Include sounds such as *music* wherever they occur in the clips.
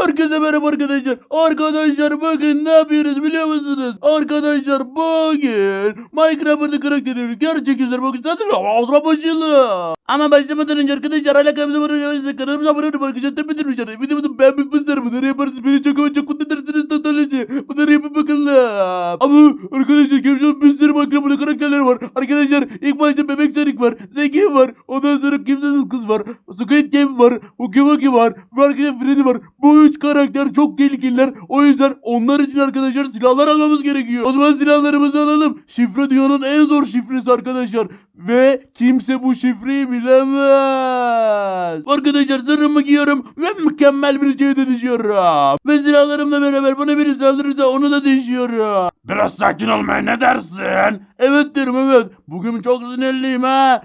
Herkese merhaba arkadaşlar. Arkadaşlar bakın ne yapıyoruz biliyor musunuz? Arkadaşlar bugün Minecraft'ın karakterleri gerçek yüzler bakın zaten ağzıma başlayalım. Ama başlamadan önce arkadaşlar alakamıza varın kanalımıza abone olun arkadaşlar tepedirmişler. Videomu beğenmişler bunları yaparsınız beni çok ama çok mutlu edersiniz totalece. Bunları yapın bakalım. Ama arkadaşlar görüşürüz bir sürü Minecraft'ın karakterleri var. Arkadaşlar ilk başta bebek Sonic var. Zengin var. Ondan sonra kimsesiz kız var. Squid Game var. Ukiwaki var. Ve arkadaşlar Freddy var. Bu üç karakter çok tehlikeliler. O yüzden onlar için arkadaşlar silahlar almamız gerekiyor. O zaman silahlarımızı alalım. Şifre dünyanın en zor şifresi arkadaşlar. Ve kimse bu şifreyi bilemez. Arkadaşlar zırhımı giyiyorum ve mükemmel bir şeye dönüşüyorum. Ve silahlarımla beraber bana biri saldırırsa onu da düşüyorum. Biraz sakin olmaya ne dersin? Evet derim evet. Bugün çok sinirliyim ha.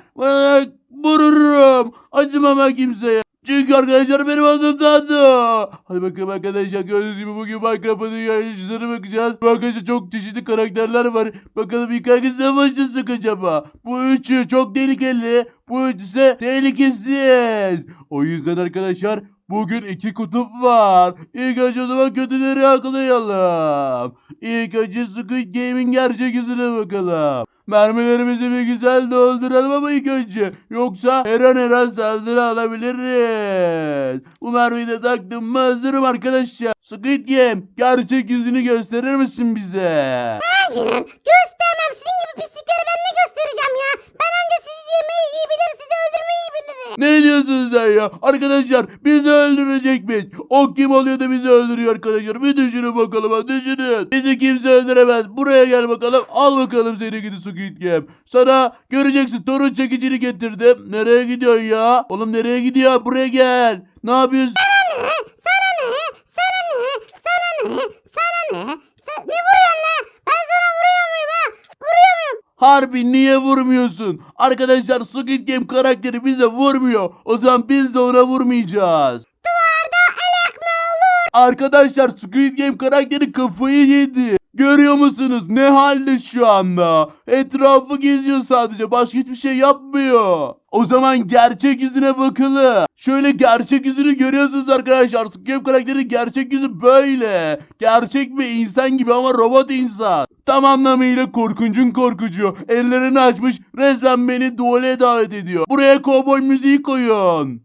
Vururum. Acımam kimseye. Çünkü arkadaşlar benim adım Tanrı. Hadi bakalım arkadaşlar gördüğünüz gibi bugün Minecraft'ın dünyasına bakacağız. Bu arkadaşlar çok çeşitli karakterler var. Bakalım ilk hangisinden başlasak acaba? Bu üçü çok tehlikeli. Bu üçü ise tehlikesiz. O yüzden arkadaşlar Bugün iki kutup var. İlk önce o zaman kötüleri aklayalım. İlk önce Squid Game'in gerçek yüzüne bakalım. Mermilerimizi bir güzel dolduralım ama ilk önce. Yoksa her an her an saldırı alabiliriz. Bu mermiyi de taktım mı hazırım arkadaşlar. Squid Game gerçek yüzünü gösterir misin bize? Hayır göstermem sizin gibi pislikleri ben ne göstereceğim ya. Ben anca sizi yemeyi iyi bilir sizi öldürmeyi iyi bilirim. Ne diyorsun sen ya? Arkadaşlar bizi öldürecekmiş. O kim oluyor da bizi öldürüyor arkadaşlar. Bir düşünün bakalım düşünün. Bizi kimse öldüremez. Buraya gel bakalım. Al bakalım seni gidi Squid Game. Sana göreceksin torun çekicini getirdim. Nereye gidiyorsun ya? Oğlum nereye gidiyor? Buraya gel. Ne yapıyorsun? Sana ne? Sana ne? Sana ne? Sana ne? Sana ne vuruyorsun lan? Ben sana vuruyor muyum ha? Vuruyor muyum? Harbi niye vurmuyorsun? Arkadaşlar Squid Game karakteri bize vurmuyor. O zaman biz de ona vurmayacağız. Duvarda el yakma olur. Arkadaşlar Squid Game karakteri kafayı yedi. Görüyor musunuz ne halde şu anda? Etrafı geziyor sadece başka hiçbir şey yapmıyor. O zaman gerçek yüzüne bakalım. Şöyle gerçek yüzünü görüyorsunuz arkadaşlar. Squid Game karakteri gerçek yüzü böyle. Gerçek bir insan gibi ama robot insan. Tam anlamıyla korkuncun korkucu. Ellerini açmış resmen beni duele davet ediyor. Buraya kovboy müziği koyun.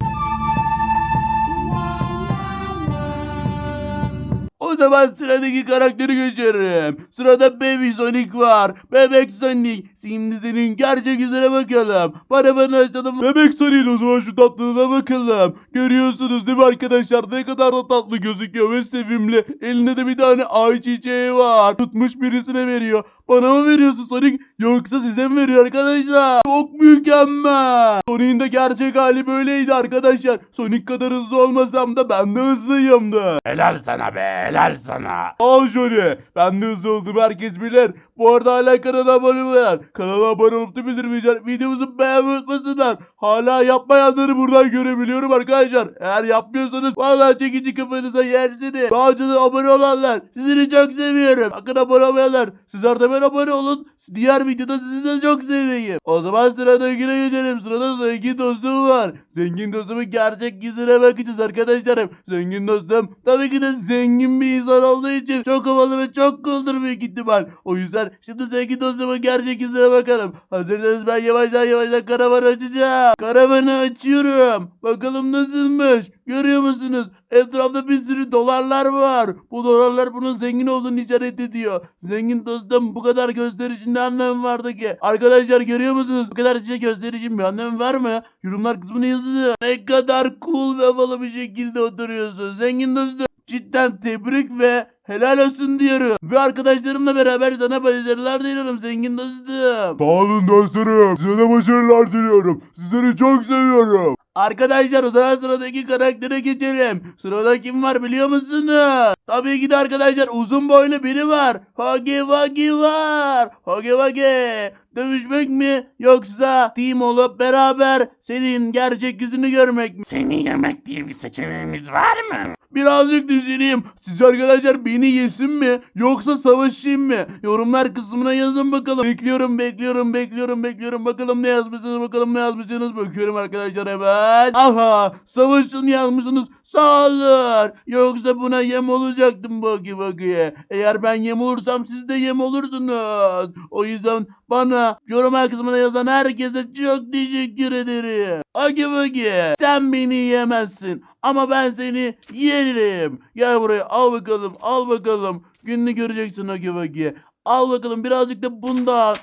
O zaman sıradaki karakteri geçerim. Sırada Baby Sonic var. Bebek Sonic. Şimdi senin gerçek yüzüne bakalım. Bana bana açalım. Bebek Sonic'in o zaman şu tatlılığına bakalım. Görüyorsunuz değil mi arkadaşlar? Ne kadar da tatlı gözüküyor ve sevimli. Elinde de bir tane ay çiçeği var. Tutmuş birisine veriyor. Bana mı veriyorsun Sonic? Yoksa size mi veriyor arkadaşlar? Çok mükemmel. Sonic'in de gerçek hali böyleydi arkadaşlar. Sonic kadar hızlı olmasam da ben de hızlıyımdı. Helal sana be helal sana. Al şöyle. Ben de hızlı oldum herkes bilir. Bu arada hala kanala abone olmayan. Kanala abone olup da bildirmeyecek. Videomuzu beğenmeyi unutmasınlar. Hala yapmayanları buradan görebiliyorum arkadaşlar. Eğer yapmıyorsanız vallahi çekici kafanıza yersiniz. Daha önce de abone olanlar. Sizleri çok seviyorum. Bakın abone olmayanlar. Sizler de ben abone olun. Diğer videoda sizi de çok seveyim. O zaman sıradakine geçelim. Sırada zengin dostum var. Zengin dostumun gerçek yüzüne bakacağız arkadaşlarım. Zengin dostum tabii ki de zengin bir insan olduğu için çok havalı ve çok cool'dur büyük ihtimal. O yüzden şimdi zengin dostumun gerçek yüzüne bakalım. Hazırsanız ben yavaştan yavaştan karavanı açacağım. Karavanı açıyorum. Bakalım nasılmış. Görüyor musunuz? Etrafta bir sürü dolarlar var. Bu dolarlar bunun zengin olduğunu işaret ediyor. Zengin dostum bu kadar gösterişin ne anlamı vardı ki? Arkadaşlar görüyor musunuz? Bu kadar size gösterişin bir anlamı var mı? Yorumlar kısmına yazın. Ne kadar cool ve havalı bir şekilde oturuyorsun. Zengin dostum. Cidden tebrik ve helal olsun diyorum. Ve arkadaşlarımla beraber sana başarılar diliyorum zengin dostum. Sağ olun dostlarım. Size de başarılar diliyorum. Sizleri çok seviyorum. Arkadaşlar o zaman sıradaki karaktere geçelim. Sırada kim var biliyor musunuz? Tabii ki de arkadaşlar uzun boylu biri var. Hagi Wagi var. Hagi Wagi. Dövüşmek mi yoksa team olup beraber senin gerçek yüzünü görmek mi? Seni yemek diye bir seçeneğimiz var mı? Birazcık düşüneyim. Siz arkadaşlar beni yesin mi? Yoksa savaşayım mı? Yorumlar kısmına yazın bakalım. Bekliyorum, bekliyorum, bekliyorum, bekliyorum. Bakalım ne yazmışsınız, bakalım ne yazmışsınız. Bakıyorum arkadaşlar hemen. Aha, savaşın yazmışsınız. Saldır. Yoksa buna yem olacaktım Baki Baki'ye. Eğer ben yem olursam siz de yem olurdunuz. O yüzden bana yorumlar kısmına yazan herkese çok teşekkür ederim. Baki Baki, sen beni yemezsin. Ama ben seni yerim. Gel buraya al bakalım al bakalım. Gününü göreceksin Hagi Vagi. Al bakalım birazcık da bundan.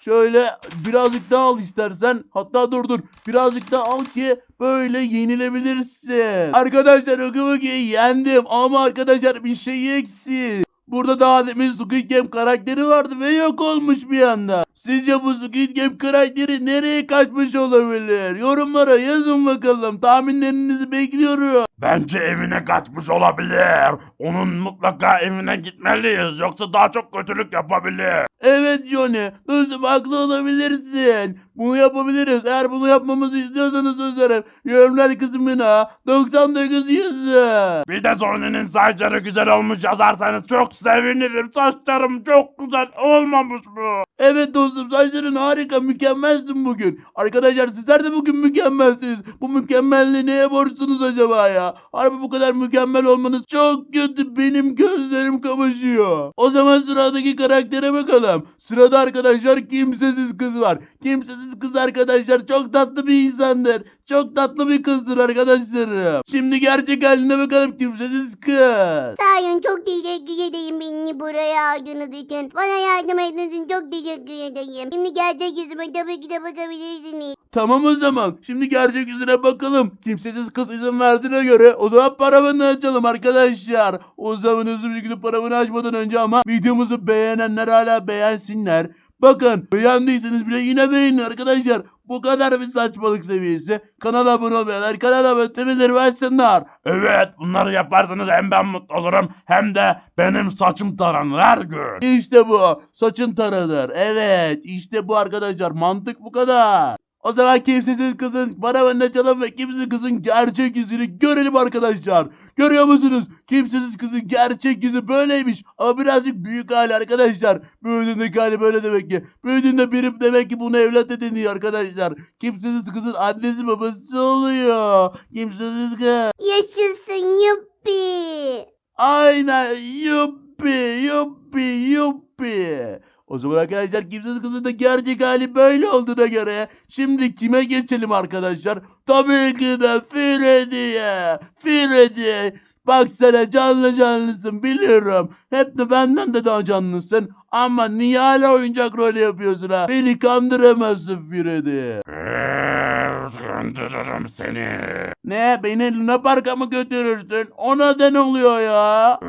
Şöyle birazcık daha al istersen. Hatta dur dur. Birazcık daha al ki böyle yenilebilirsin. Arkadaşlar Vagi'yi yendim. Ama arkadaşlar bir şey eksik. Burada daha demin Squid Game karakteri vardı ve yok olmuş bir anda. Sizce bu Squid Game karakteri nereye kaçmış olabilir? Yorumlara yazın bakalım. Tahminlerinizi bekliyorum. Bence evine kaçmış olabilir. Onun mutlaka evine gitmeliyiz. Yoksa daha çok kötülük yapabilir. Evet Johnny, dostum haklı olabilirsin. Bunu yapabiliriz. Eğer bunu yapmamızı istiyorsanız sözlerim. Yorumlar kısmına 99 yazın. Bir de Sony'nin saçları güzel olmuş yazarsanız çok sevinirim. Saçlarım çok güzel olmamış mı? Evet dostum saçların harika mükemmelsin bugün. Arkadaşlar sizler de bugün mükemmelsiniz. Bu mükemmelliği neye borçsunuz acaba ya? Harbi bu kadar mükemmel olmanız çok kötü. Benim gözlerim kamaşıyor. O zaman sıradaki karaktere bakalım. Sırada arkadaşlar kimsesiz kız var. Kimsesiz kız arkadaşlar çok tatlı bir insandır. Çok tatlı bir kızdır arkadaşlarım. Şimdi gerçek haline bakalım kimsesiz kız. Olun çok teşekkür ederim beni buraya aldığınız için. Bana yardım ettiğiniz için çok teşekkür ederim. Şimdi gerçek yüzüme tabii ki de bakabilirsiniz. Tamam o zaman. Şimdi gerçek yüzüne bakalım. Kimsesiz kız izin verdiğine göre o zaman paravanı açalım arkadaşlar. O zaman hızlı bir şekilde paravanı açmadan önce ama videomuzu beğenenler hala beğensinler. Bakın beğendiyseniz bile yine beğenin arkadaşlar. Bu kadar bir saçmalık seviyesi. Kanala abone olmayanlar kanala abone açsınlar. Evet bunları yaparsanız hem ben mutlu olurum hem de benim saçım taranır her gün. İşte bu. Saçın taranır. Evet. işte bu arkadaşlar. Mantık bu kadar. O zaman kimsesiz kızın paravanını açalım ve kimsesiz kızın gerçek yüzünü görelim arkadaşlar. Görüyor musunuz? Kimsesiz kızın gerçek yüzü böyleymiş. Ama birazcık büyük hali arkadaşlar. Büyüdüğündeki hali böyle demek ki. Büyüdüğünde biri demek ki bunu evlat ediniyor arkadaşlar. Kimsesiz kızın annesi babası oluyor. Kimsesiz kız. Yaşasın yuppi. Aynen yuppi yuppi yuppi. O zaman arkadaşlar kimsesiz kızın da gerçek hali böyle olduğuna göre şimdi kime geçelim arkadaşlar? Tabii ki de Freddy'ye. Freddy. Bak sana canlı canlısın biliyorum. Hep de benden de daha canlısın. Ama niye hala oyuncak rolü yapıyorsun ha? Beni kandıramazsın Freddy. Kandırırım seni. Ne beni Luna Park'a mı götürürsün? Ona da ne oluyor ya?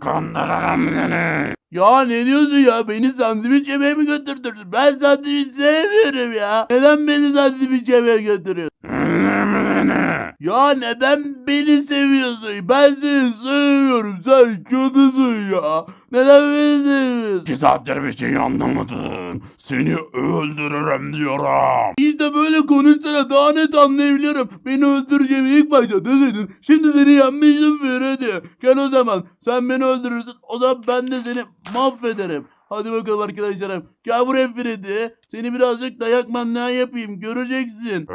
Kandırırım seni. Ya ne diyorsun ya? Beni sandviç yemeye mi götürdün? Ben sandviç sevmiyorum ya. Neden beni sandviç yemeye götürüyorsun? *laughs* Ya neden beni seviyorsun? Ben seni sevmiyorum. Sen kötüsün ya. Neden beni seviyorsun? İki saattir bir şey anlamadın. Seni öldürürüm diyorum. İşte böyle konuşsana daha net anlayabiliyorum. Beni öldüreceğimi ilk başta deseydin. Şimdi seni yenmiştim Feride. Gel o zaman. Sen beni öldürürsün. O zaman ben de seni mahvederim. Hadi bakalım arkadaşlarım. Gel buraya Feride. Seni birazcık dayak manyağı yapayım. Göreceksin.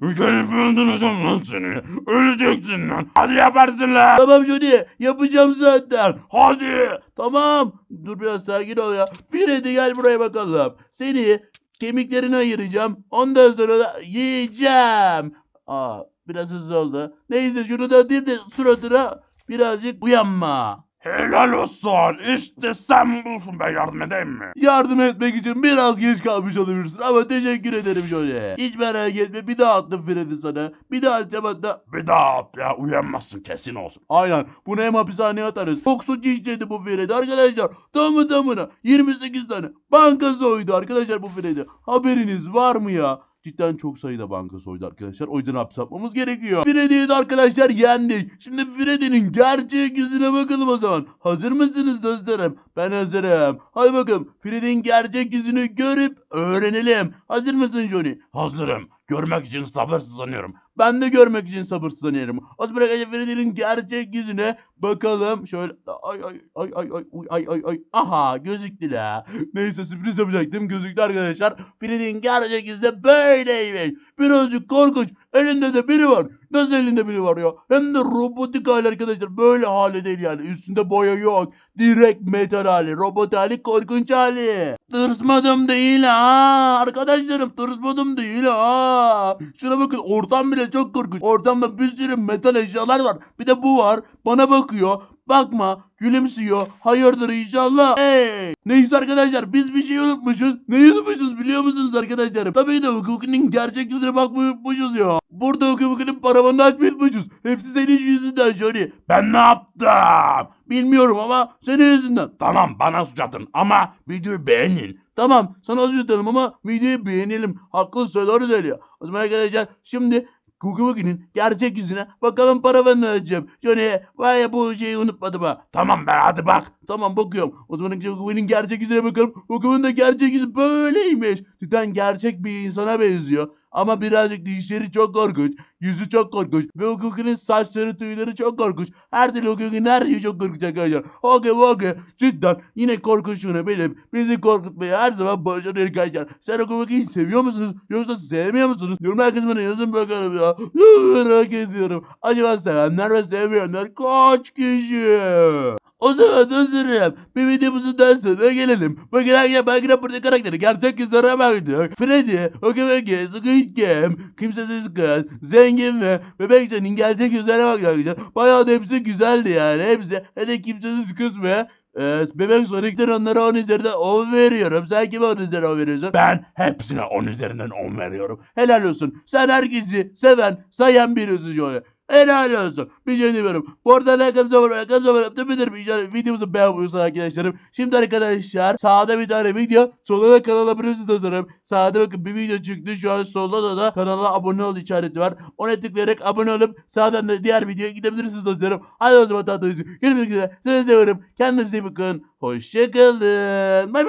Gelip öldüreceğim lan seni. Öleceksin lan. Hadi yaparsın lan. Tamam Johnny. Yapacağım zaten. Hadi. Tamam. Dur biraz sakin ol ya. Feride gel buraya bakalım. Seni kemiklerini ayıracağım. Ondan sonra da yiyeceğim. Aa biraz hızlı oldu. Neyse şunu da atayım da suratına birazcık uyanma. Helal olsun. İşte sen bulsun ben yardım edeyim mi? Yardım etmek için biraz geç kalmış olabilirsin ama teşekkür ederim Johnny. Hiç merak etme bir daha attım Freddy sana. Bir daha atacağım hatta. Bir daha at ya uyanmazsın kesin olsun. Aynen bunu hem hapishaneye atarız. Çok suç işledi bu Freddy arkadaşlar. Tamı tamına 28 tane banka soydu arkadaşlar bu Freddy. Haberiniz var mı ya? Cidden çok sayıda banka soydu arkadaşlar. O yüzden hapse atmamız gerekiyor. Freddy'yi de arkadaşlar yendik. Şimdi Freddy'nin gerçek yüzüne bakalım o zaman. Hazır mısınız dostlarım? Ben hazırım. Hadi bakalım. Freddy'nin gerçek yüzünü görüp öğrenelim. Hazır mısın Johnny? Hazırım. Görmek için sabırsızlanıyorum. Ben de görmek için sabırsızlanıyorum. Zaman arkadaşlar Freddy'nin gerçek yüzüne bakalım. Şöyle ay ay ay ay ay ay ay ay. Aha gözüktü la. Neyse sürpriz yapacaktım. Gözüktü arkadaşlar. Freddy'nin gerçek yüzü de böyleymiş. Birazcık korkunç. Elinde de biri var. Nasıl elinde biri var ya? Hem de robotik hali arkadaşlar. Böyle hali değil yani. Üstünde boya yok. Direkt metal hali. Robot hali korkunç hali. Tırsmadım değil ha. Arkadaşlarım tırsmadım değil ha. Şuna bakın ortam bile çok korkunç. Ortamda bir sürü metal eşyalar var. Bir de bu var. Bana bakıyor. Bakma gülümsüyor. Hayırdır inşallah. Hey. Neyse arkadaşlar biz bir şey unutmuşuz. Neyi unutmuşuz biliyor musunuz arkadaşlarım? Tabii de Hukuki'nin gerçek yüzüne bakmayı unutmuşuz ya. Burada Hukuki'nin paravanını unutmuşuz. Hepsi senin yüzünden Johnny. Ben ne yaptım? Bilmiyorum ama senin yüzünden. Tamam bana suç atın ama videoyu beğenin. Tamam sana özür dilerim ama videoyu beğenelim. Haklısın doğru söylüyor. O zaman arkadaşlar şimdi Book'un gerçek yüzüne bakalım paravanını açacağım. Johnny vay ya bu şeyi unutmadım ha. Tamam be hadi bak. Tamam bakıyorum. O zaman Google'un gerçek yüzüne bakalım. Google'un da gerçek yüzü böyleymiş. Cidden gerçek bir insana benziyor. Ama birazcık dişleri çok korkunç. Yüzü çok korkunç. Ve Google'un saçları tüyleri çok korkunç. Her türlü Google'un her şeyi çok korkunç arkadaşlar. Okey okey. Cidden yine korkunçluğunu bilip bizi korkutmaya her zaman başarıyor arkadaşlar. Sen Google'u seviyor musunuz? Yoksa sevmiyor musunuz? Yorumlar kısmına yazın bakalım ya. *laughs* Merak ediyorum. Acaba sevenler ve sevmeyenler kaç kişi? O zaman hazırım. Bir videomuzun daha sonuna gelelim. Bakın arkadaşlar ben Grapper'da karakteri gerçek yüzlere baktık. Freddy, Okey Squid Game, Kimsesiz Kız, Zengin ve Bebek Can'ın gerçek yüzlerine baktık arkadaşlar. Bayağı da hepsi güzeldi yani. Hepsi. Hele Kimsesiz Kız ve e, Bebek Sonic'ten onlara 10 üzerinden 10 veriyorum. Sen kime 10 üzerinden 10 veriyorsun? Ben hepsine 10 üzerinden 10 veriyorum. Helal olsun. Sen herkesi seven, sayan birisin Johnny. Helal olsun. Bir şey demiyorum. Bu arada lakamıza var, lakamıza var. Yaptığımdır bir. Videomuzu beğenmiyorsunuz arkadaşlarım. Şimdi arkadaşlar sağda bir tane video. Solda da kanala abone olursunuz dostlarım. Sağda bakın bir video çıktı. Şu an solda da, da kanala abone ol işareti var. Ona tıklayarak abone olup sağdan da diğer videoya gidebilirsiniz dostlarım. Hadi o zaman tatlıyız. Görüşmek üzere. Sizi seviyorum. Kendinize iyi bakın. Hoşçakalın. Bay bay.